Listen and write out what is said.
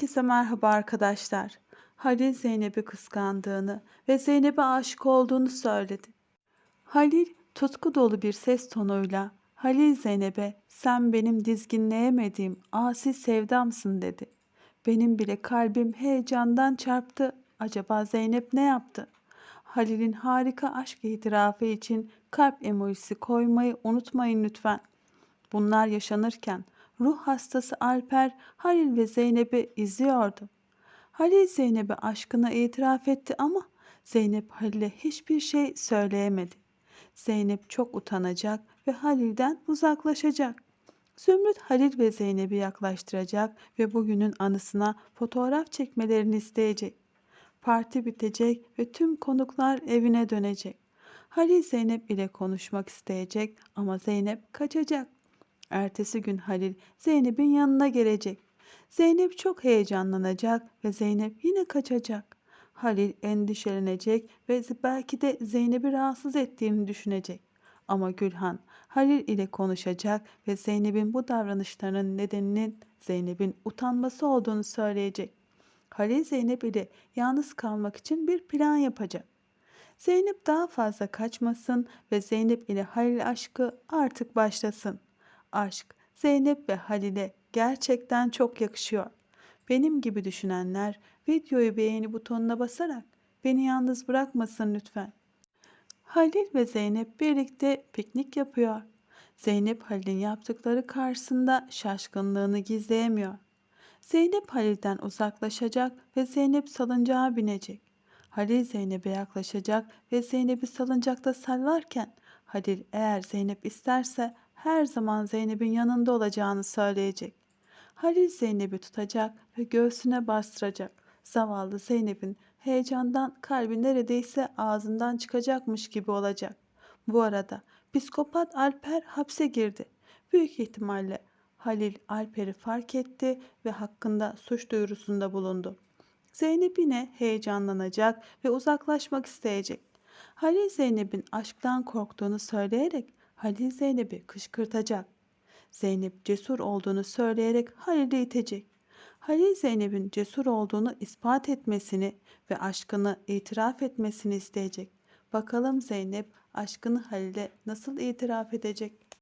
Herkese merhaba arkadaşlar. Halil Zeynep'i kıskandığını ve Zeynep'e aşık olduğunu söyledi. Halil tutku dolu bir ses tonuyla Halil Zeynep'e sen benim dizginleyemediğim asi sevdamsın dedi. Benim bile kalbim heyecandan çarptı. Acaba Zeynep ne yaptı? Halil'in harika aşk itirafı için kalp emojisi koymayı unutmayın lütfen. Bunlar yaşanırken ruh hastası Alper Halil ve Zeynep'i izliyordu. Halil Zeynep'e aşkını itiraf etti ama Zeynep Halil'e hiçbir şey söyleyemedi. Zeynep çok utanacak ve Halil'den uzaklaşacak. Zümrüt Halil ve Zeynep'i yaklaştıracak ve bugünün anısına fotoğraf çekmelerini isteyecek. Parti bitecek ve tüm konuklar evine dönecek. Halil Zeynep ile konuşmak isteyecek ama Zeynep kaçacak. Ertesi gün Halil Zeynep'in yanına gelecek. Zeynep çok heyecanlanacak ve Zeynep yine kaçacak. Halil endişelenecek ve belki de Zeynep'i rahatsız ettiğini düşünecek. Ama Gülhan Halil ile konuşacak ve Zeynep'in bu davranışlarının nedeninin Zeynep'in utanması olduğunu söyleyecek. Halil Zeynep ile yalnız kalmak için bir plan yapacak. Zeynep daha fazla kaçmasın ve Zeynep ile Halil aşkı artık başlasın. Aşk Zeynep ve Halil'e gerçekten çok yakışıyor. Benim gibi düşünenler videoyu beğeni butonuna basarak beni yalnız bırakmasın lütfen. Halil ve Zeynep birlikte piknik yapıyor. Zeynep Halil'in yaptıkları karşısında şaşkınlığını gizleyemiyor. Zeynep Halil'den uzaklaşacak ve Zeynep salıncağa binecek. Halil Zeynep'e yaklaşacak ve Zeynep'i salıncakta sallarken Halil eğer Zeynep isterse her zaman Zeynep'in yanında olacağını söyleyecek. Halil Zeynep'i tutacak ve göğsüne bastıracak. Zavallı Zeynep'in heyecandan kalbi neredeyse ağzından çıkacakmış gibi olacak. Bu arada psikopat Alper hapse girdi. Büyük ihtimalle Halil Alper'i fark etti ve hakkında suç duyurusunda bulundu. Zeynep yine heyecanlanacak ve uzaklaşmak isteyecek. Halil Zeynep'in aşktan korktuğunu söyleyerek Halil Zeynep'i kışkırtacak. Zeynep cesur olduğunu söyleyerek Halil'i itecek. Halil Zeynep'in cesur olduğunu ispat etmesini ve aşkını itiraf etmesini isteyecek. Bakalım Zeynep aşkını Halil'e nasıl itiraf edecek?